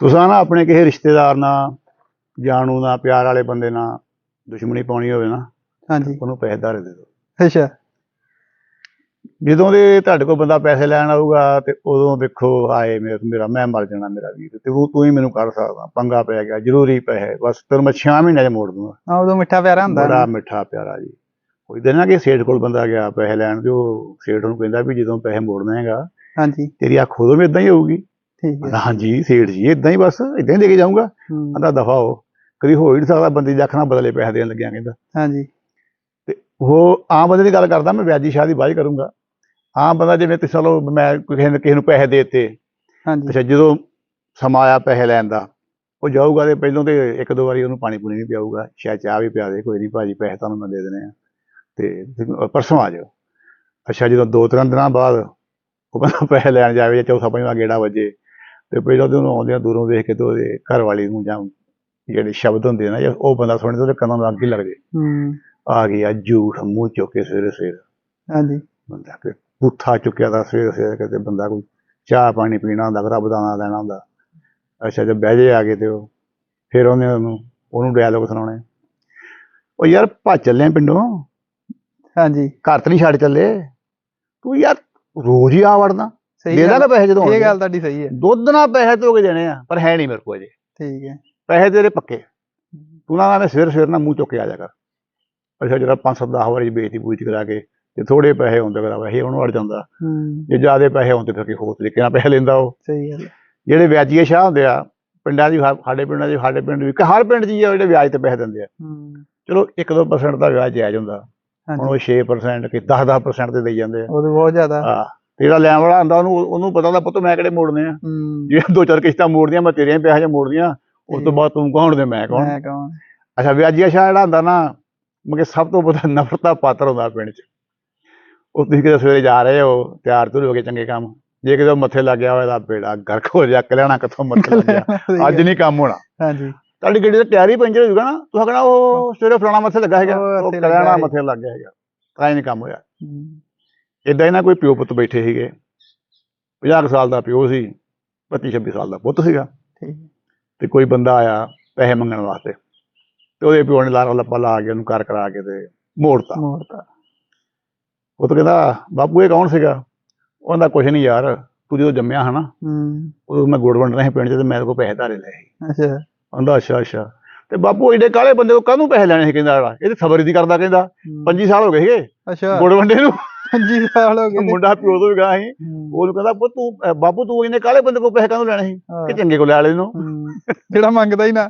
ਤੁਸੀਂ ਨਾ ਆਪਣੇ ਕਿਸੇ ਰਿਸ਼ਤੇਦਾਰ ਨਾਲ ਜਾਣੂ ਨਾਲ ਪਿਆਰ ਵਾਲੇ ਬੰਦੇ ਨਾਲ ਦੁਸ਼ਮਣੀ ਪਾਉਣੀ ਹੋਵੇ ਨਾ ਹਾਂਜੀ। ਉਹਨੂੰ ਪੈਸੇ ਧਾਰੇ ਦੇ ਦਿਓ। ਅੱਛਾ। ਜਦੋਂ ਦੇ ਤੁਹਾਡੇ ਕੋਲ ਬੰਦਾ ਪੈਸੇ ਲੈਣ ਆਊਗਾ ਤੇ ਉਦੋਂ ਦੇਖੋ ਆਏ ਮੇਰਾ ਮੇਰਾ ਮੈਂ ਮਰ ਜਾਣਾ ਮੇਰਾ ਵੀਰ। ਤੇ ਤੂੰ ਤੂੰ ਹੀ ਮੈਨੂੰ ਕੱਢ ਸਕਦਾ ਪੰਗਾ ਪੈ ਗਿਆ ਜ਼ਰੂਰੀ ਪੈਸੇ ਬਸ ਤੈਨੂੰ ਮੈਂ 6 ਮਹੀਨਿਆਂ 'ਚ ਮੋੜ ਦੂੰਗਾ। ਆ ਉਦੋਂ ਮਿੱਠਾ ਪਿਆਰਾ ਹੁੰਦਾ ਬੜਾ। ਮਿੱਠਾ ਪਿਆਰਾ ਜੀ। ਕੋਈ ਦਿਨ ਨਾ ਕਿ ਸੇਠ ਕੋਲ ਬੰਦਾ ਗਿਆ ਪੈਸੇ ਲੈਣ ਤੇ ਉਹ ਸੇਠ ਨੂੰ ਕਹਿੰਦਾ ਵੀ ਜਦੋਂ ਪੈਸੇ ਮੋੜਨਾ ਹੈਗਾ ਹਾਂਜੀ। ਤੇਰੀ ਅੱਖ ਉਦੋਂ ਵੀ ਇਦਾਂ ਹੀ ਹੋਊਗੀ। ਠੀਕ ਹੈ। ਕਹਿੰਦਾ ਹਾਂਜੀ ਸੇਠ ਜੀ ਇਦਾਂ ਹੀ ਬਸ ਇਦਾਂ ਹੀ ਲੈ ਕੇ ਜਾਊਂਗਾ। ਕਹਿੰਦਾ ਦਫਾ ਹੋ। ਕਦੀ ਹੋ ਹੀ ਨਹੀਂ ਸਕਦਾ ਬੰਦੇ ਦੀ ਅੱਖ ਨਾਲ ਬਦਲੇ ਪੈਸੇ ਦੇਣ ਲੱਗਿਆ ਕਹਿੰਦਾ। ਹਾਂਜੀ। ਤੇ ਉਹ ਆਮ ਬੰਦੇ ਦੀ ਗੱਲ ਕਰਦਾ ਮੈਂ ਵਿਆਜੀ ਸ਼ਾਦੀ ਬਾਅਦ 'ਚ ਕਰੂੰਗਾ। ਆਮ ਬੰਦਾ ਜਿਵੇਂ ਤੁਸੀਂ ਚਲੋ ਮੈਂ ਕਿਸੇ ਨੂੰ ਕਿਸੇ ਨੂੰ ਪੈਸੇ ਦੇ ਦਿੱਤੇ। ਹਾਂਜੀ। ਅੱਛਾ ਜਦੋਂ ਸਮਾਂ ਆਇਆ ਪੈਸੇ ਲੈਣ ਦਾ ਉਹ ਜਾਊਗਾ ਤੇ ਪਹਿਲੋਂ ਤੇ ਇੱਕ ਦੋ ਵਾਰੀ ਉਹਨੂੰ ਪਾਣੀ ਪੂਣੀ ਵੀ ਪਿਆਊਗਾ। ਸ਼ਾਇਦ ਚਾਹ ਵੀ ਪਿਆ ਦੇ ਕੋਈ ਨਹੀਂ ਭਾਜੀ ਪੈਸੇ ਤੁਹਾਨੂੰ ਮੈਂ ਦੇ ਦੇਣੇ ਆ ਤੇ ਪਰਸੋਂ ਆ ਜਾਓ ਅੱਛਾ ਜਦੋਂ ਦੋ ਤਿੰਨ ਦਿਨਾਂ ਬਾਅਦ ਉਹ ਬੰਦਾ ਪੈਸੇ ਲੈਣ ਜਾਵੇ ਜਾਂ ਚੌਥਾ ਪੰਜਵਾਂ ਗੇੜਾ ਵੱਜੇ ਤੇ ਪਹਿਲਾਂ ਤੇ ਉਹਨੂੰ ਆਉਂਦਿਆਂ ਦੂਰੋਂ ਵੇਖ ਕੇ ਤੇ ਉਹਦੇ ਘਰ ਵਾਲੀ ਨੂੰ ਜਾਂ ਜਿਹੜੇ ਸ਼ਬਦ ਹੁੰਦੇ ਨੇ ਜਾਂ ਉਹ ਬੰਦਾ ਸੁਣੇ ਤੇ ਉਹਦੇ ਕੰਨਾਂ ਨੂੰ ਅੱਗ ਹੀ ਲੱਗ ਜੇ। ਹੂੰ। ਆ ਗਿਆ ਝੂਠ ਮੂੰਹ ਚੁੱਕ ਸਵੇਰੇ ਸਵੇਰੇ। ਹਾਂਜੀ। ਬੰਦਾ ਕਿ ਪੁੱਠਾ ਚੁੱਕਿਆ ਦਾ ਸਵੇਰੇ ਸਵੇਰੇ ਕਿਤੇ ਬੰਦਾ ਕੋਈ ਚਾਹ ਪਾਣੀ ਪੀਣਾ ਹੁੰਦਾ ਰੱਬ ਦਾ ਨਾਂ ਲੈਣਾ ਹੁੰਦਾ। ਅੱਛਾ ਜਦ ਬਹਿ ਜੇ ਆ ਗਏ ਤੇ ਉਹ ਫਿਰ ਉਹਨੇ ਉਹਨੂੰ ਉਹਨੂੰ ਡਾਇਲੋਗ ਸੁਣਾਉਣੇ ਉਹ ਯਾਰ ਭੱਜ ਚੱਲੇ ਪਿੰਡੋਂ। ਹਾਂਜੀ। ਘਰ ਤੇ ਨਹੀਂ ਛੱਡ ਚੱਲੇ। ਤੂੰ ਯਾਰ ਰੋਜ਼ ਹੀ ਆ ਵੜਦਾ ਸਹੀ ਦੇ ਦਾਂਗਾ ਪੈਸੇ ਜਦੋਂ ਇਹ। ਗੱਲ ਤੁਹਾਡੀ ਸਹੀ ਹੈ। ਦੁੱਧ ਨਾਲ ਪੈਸੇ ਧੋ ਕੇ ਦੇਣੇ ਆ ਪਰ ਹੈ ਨਹੀਂ ਮੇਰੇ ਕੋਲ ਅਜੇ। ਠੀਕ ਹੈ। ਪੈਸੇ ਤੇਰੇ ਪੱਕੇ। ਤੂੰ ਨਾ ਮੈਂ ਸਵੇਰ ਸਵੇਰ ਨਾਲ ਮੂੰਹ ਚੁੱਕ ਕੇ ਆ ਜਾ ਕਰ। ਅੱਛਾ ਜਿਹੜਾ 500 10 ਵਾਰੀ ਬੇਇੱਜ਼ਤੀ ਬੂਝ ਕਰਾ ਕੇ ਤੇ ਥੋੜੇ ਪੈਸੇ ਹੁੰਦੇ ਕਰਾ ਵੈਸੇ ਉਹਨੂੰ ਅੜ ਜਾਂਦਾ। ਹੂੰ। ਜੇ ਜ਼ਿਆਦੇ ਪੈਸੇ ਹੁੰਦੇ ਫਿਰ ਕੀ ਹੋਰ ਤਰੀਕੇ ਨਾਲ ਪੈਸੇ ਲੈਂਦਾ ਉਹ। ਸਹੀ ਗੱਲ ਹੈ। ਜਿਹੜੇ ਵਿਆਜੀਏ ਸ਼ਾਹ ਹੁੰਦੇ ਆ ਪਿੰਡਾਂ ਦੀ ਸਾਡੇ ਪਿੰਡਾਂ 'ਚ ਸਾਡੇ ਪਿੰਡ ਵੀ ਹਰ ਪਿੰਡ ਹੀ ਆ ਜਿਹੜੇ ਵਿਆਜ ਤੇ ਪੈਸੇ ਦਿੰਦੇ ਆ। ਹੂੰ। ਚਲੋ 1-2% ਦਾ ਵਿਆਜ ਜਾਇਜ਼ ਹੁੰਦਾ। ਹੁਣ ਉਹ ਹਾਂਜੀ 6% ਕਿ 10-10% ਤੇ ਦੇਈ ਜਾਂਦੇ ਆ। ਉਦੋਂ ਬਹੁਤ ਜ਼ਿਆਦਾ। ਆ ਤੇ ਜਿਹੜਾ ਲੈਣ ਵਾਲਾ ਹੁੰਦਾ ਉਹਨੂੰ ਉਹਨੂੰ ਪਤਾ ਹੁੰਦਾ ਪੁੱਤ ਮੈਂ ਕਿਹੜੇ ਮੋੜਨੇ ਆ। ਜੇ ਦੋ ਚਾਰ ਕਿਸ਼ਤਾਂ ਮੋੜਦੀਆਂ ਮੈਂ ਤੇਰੀਆਂ ਪੈਸੇ 'ਚ ਮੋੜਦੀਆਂ ਉਸ ਤੋਂ ਬਾਅਦ ਤੂੰ ਕੌਣ ਦੇ ਮੈਂ ਕੌਣ? ਮੈਂ ਕੌਣ? ਅੱਛਾ ਵਿਆਜੀਆ ਸ਼ਾਹ ਜਿਹੜਾ ਹੁੰਦਾ ਨਾ ਮਗੇ ਸਭ ਤੋਂ ਵੱਡਾ ਨਫ਼ਰਤ ਦਾ ਪਾਤਰ ਹੁੰਦਾ ਪਿੰਡ 'ਚ। ਉਹ ਤੁਸੀਂ ਕਿਤੇ ਸਵੇਰੇ ਜਾ ਰਹੇ ਹੋ ਤਿਆਰ ਤੁਰ ਹੋ ਕੇ ਚੰਗੇ ਕੰਮ। ਜੇ ਕਿਤੇ ਮੱਥੇ ਲੱਗ ਗਿਆ ਹੋਇਆ ਤਾਂ ਬੇੜਾ ਗਰਕ ਹੋ ਜਾ ਕਲਿਆਣਾ ਕਿੱਥੋਂ ਮੱਥੇ ਲੱਗ ਗਿਆ ਅੱਜ। ਨਹੀਂ ਕੰਮ ਹੋਣਾ। ਹਾਂਜੀ। ਤੁਹਾਡੀ ਗੱਡੀ ਦਾ ਟਾਇਰ ਹੀ ਪੰਚਰ ਹੋ ਜਾਊਗਾ ਨਾ। ਤੁਸੀਂ ਕਹਣਾ ਉਹ ਸਵੇਰੇ ਫਲਾਣਾ ਮੱਥੇ ਲੱਗਾ ਹੈਗਾ ਉਹ ਕਲਿਆਣਾ। ਮੱਥੇ ਲੱਗ ਗਿਆ ਹੈਗਾ। ਤਾਂ ਹੀ ਨਹੀਂ ਕੰਮ ਹੋਇਆ। ਇਦਾਂ ਹੀ ਨਾ ਕੋਈ ਪਿਓ ਪੁੱਤ ਬੈਠੇ ਸੀਗੇ। 50 ਕੁ ਸਾਲ ਦਾ ਪਿਓ ਸੀ 25 26 ਸਾਲ ਦਾ ਪੁੱਤ ਸੀਗਾ। ਤੇ ਕੋਈ ਬੰਦਾ ਆਇਆ ਪੈਸੇ ਮੰਗਣ ਵਾਸਤੇ ਤੇ ਉਹਦੇ ਪਿਓ ਨੇ ਲਾਰਾ ਲੱਪਾ ਲਾ ਕੇ ਉਹਨੂੰ ਕਰ ਕਰਾ ਕੇ ਤੇ ਮੋੜਤਾ। ਮੋੜਤਾ। ਉਹ ਤਾਂ ਕਹਿੰਦਾ ਬਾਪੂ ਇਹ ਕੌਣ ਸੀਗਾ? ਉਹਦਾ ਕੁਛ ਨਹੀਂ ਯਾਰ ਤੂੰ ਜਦੋਂ ਜੰਮਿਆ ਹਨਾ ਹੂੰ। ਉਦੋਂ ਮੈਂ ਗੁੜ ਵੰਡਣਾ ਸੀ ਪਿੰਡ 'ਚ ਤੇ ਮੇਰੇ ਕੋਲ ਪੈਸੇ ਧਾਰੇ ਲਏ ਸੀ। ਅੱਛਾ। ਕਹਿੰਦਾ ਅੱਛਾ ਅੱਛਾ। ਤੇ ਬਾਪੂ ਏਡੇ ਕਾਲੇ ਬੰਦੇ ਕੋ ਕਾਹਨੂੰ ਪੈਸੇ ਲੈਣੇ ਸੀ? ਕਹਿੰਦਾ ਇਹ ਤੇ ਸਬਰ ਹੀ ਨਹੀਂ ਕਰਦਾ ਕਹਿੰਦਾ। ਹੂੰ, 25 ਸਾਲ ਹੋ ਗਏ ਸੀਗੇ ਅੱਛਾ। ਗੁੜ ਵੰਡੇ ਨੂੰ। 25 ਸਾਲ ਹੋ ਗਏ ਮੁੰਡਾ ਪਿਓ ਤੋਂ ਵੀ ਗਾ ਸੀ। ਉਹਨੂੰ ਕਹਿੰਦਾ ਪੁੱਤ ਤੂੰ ਬਾਪੂ ਤੂੰ ਇਹਨੇ ਕਾਲੇ ਬੰਦੇ ਕੋ ਪੈਸੇ ਕਾਹਨੂੰ ਲੈਣੇ ਸੀ? ਕਿ ਚੰਗੇ ਕੋ ਲੈ ਲੈ ਇਹਨੂੰ ਹੂੰ, ਜਿਹੜਾ ਮੰਗਦਾ ਹੀ ਨਾ।